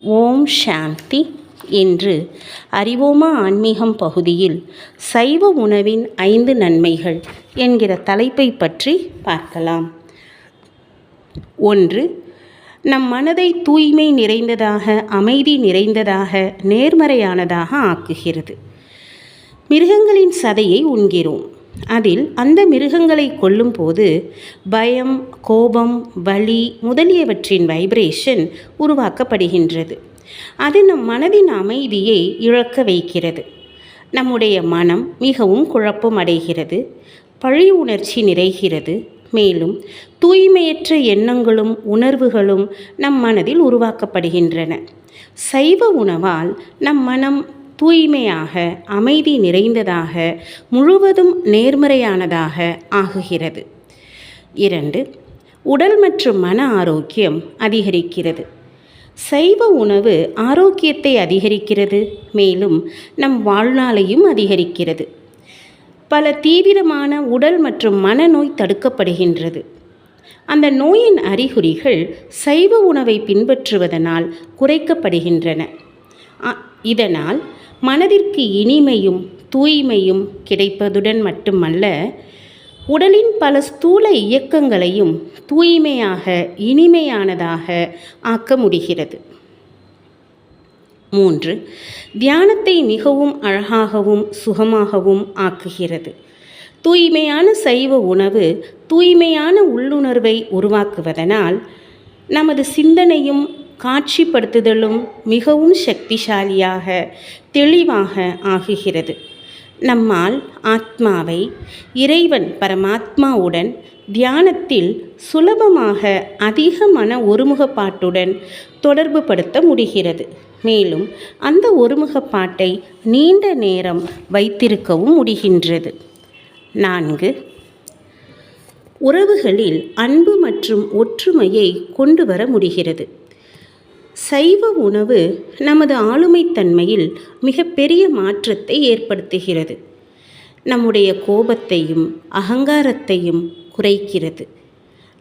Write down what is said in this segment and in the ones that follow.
ஓம் சாந்தி என்று அறிவோமா ஆன்மீகம் பகுதியில் சைவ உணவின் ஐந்து நன்மைகள் என்கிற தலைப்பை பற்றி பார்க்கலாம். ஒன்று நம் மனதை தூய்மை நிறைந்ததாக அமைதி நிறைந்ததாக நேர்மறையானதாக ஆக்குகிறது. மிருகங்களின் சதையை உண்கிறோம். அதில் அந்த மிருகங்களை கொல்லும்போது பயம் கோபம் வலி முதலியவற்றின் வைப்ரேஷன் உருவாக்கப்படுகின்றது. அது நம் மனதின் அமைதியை இழக்க வைக்கிறது. நம்முடைய மனம் மிகவும் குழப்பம் அடைகிறது பழி உணர்ச்சி நிறைகிறது. மேலும் தூய்மையற்ற எண்ணங்களும் உணர்வுகளும் நம் மனதில் உருவாக்கப்படுகின்றன. சைவ உணவால் நம் மனம் தூய்மையாக அமைதி நிறைந்ததாக முழுவதும் நேர்மறையானதாக ஆகுகிறது. இரண்டு உடல் மற்றும் மன ஆரோக்கியம் அதிகரிக்கிறது. சைவ உணவு ஆரோக்கியத்தை அதிகரிக்கிறது மேலும் நம் வாழ்நாளையும் அதிகரிக்கிறது. பல தீவிரமான உடல் மற்றும் மனநோய் தடுக்கப்படுகின்றது. அந்த நோயின் அறிகுறிகள் சைவ உணவை பின்பற்றுவதனால் குறைக்கப்படுகின்றன. இதனால் மனதிற்கு இனிமையும் தூய்மையும் கிடைப்பதுடன் மட்டுமல்ல உடலின் பல ஸ்தூல இயக்கங்களையும் தூய்மையாக இனிமையானதாக ஆக்க முடிகிறது. மூன்று தியானத்தை மிகவும் அழகாகவும் சுகமாகவும் ஆக்குகிறது. தூய்மையான சைவ உணவு தூய்மையான உள்ளுணர்வை உருவாக்குவதனால் நமது சிந்தனையும் காட்சிப்படுத்துதலும் மிகவும் சக்திசாலியாக தெளிவாக ஆகுகிறது. நம்மால் ஆத்மாவை இறைவன் பரமாத்மாவுடன் தியானத்தில் சுலபமாக அதிக மன ஒருமுகப்பாட்டுடன் தொடர்பு படுத்த முடிகிறது. மேலும் அந்த ஒருமுகப்பாட்டை நீண்ட நேரம் வைத்திருக்கவும் முடிகின்றது. நான்கு உறவுகளில் அன்பு மற்றும் ஒற்றுமையை கொண்டு வர முடிகிறது. சைவ உணவு நமது ஆளுமைத்தன்மையில் மிகப்பெரிய மாற்றத்தை ஏற்படுத்துகிறது. நம்முடைய கோபத்தையும் அகங்காரத்தையும் குறைக்கிறது.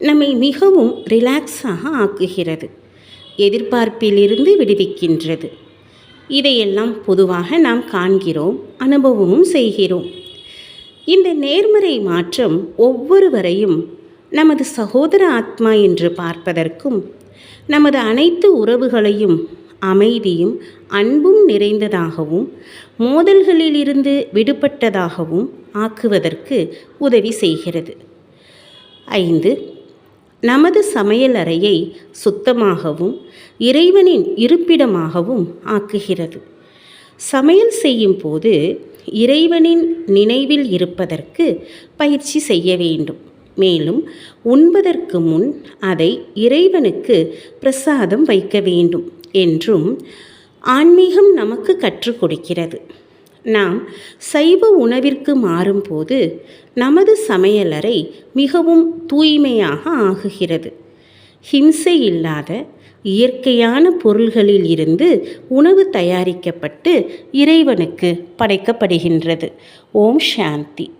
நம்மை மிகவும் ரிலாக்ஸாக ஆக்குகிறது. எதிர்பார்ப்பிலிருந்து விடுவிக்கின்றது. இதையெல்லாம் பொதுவாக நாம் காண்கிறோம் அனுபவமும் செய்கிறோம். இந்த நேர்மறை மாற்றம் ஒவ்வொருவரையும் நமது சகோதர ஆத்மா என்று பார்ப்பதற்கும் நமது அனைத்து உறவுகளையும் அமைதியும் அன்பும் நிறைந்ததாகவும் மோதல்களிலிருந்து விடுபட்டதாகவும் ஆக்குவதற்கு உதவி செய்கிறது. ஐந்து நமது சமையலறையை சுத்தமாகவும் இறைவனின் இருப்பிடமாகவும் ஆக்குகிறது. சமையல் செய்யும் போது இறைவனின் நினைவில் இருப்பதற்கு பயிற்சி செய்ய வேண்டும். மேலும் உண்பதற்கு முன் அதை இறைவனுக்கு பிரசாதம் வைக்க வேண்டும் என்றும் ஆன்மீகம் நமக்கு கற்றுக் கொடுக்கிறது. நாம் சைவ உணவிற்கு மாறும்போது நமது சமையலறை மிகவும் தூய்மையாக ஆகுகிறது. ஹிம்சை இல்லாத இயற்கையான பொருள்களில் இருந்து உணவு தயாரிக்கப்பட்டு இறைவனுக்கு படைக்கப்படுகின்றது. ஓம் சாந்தி.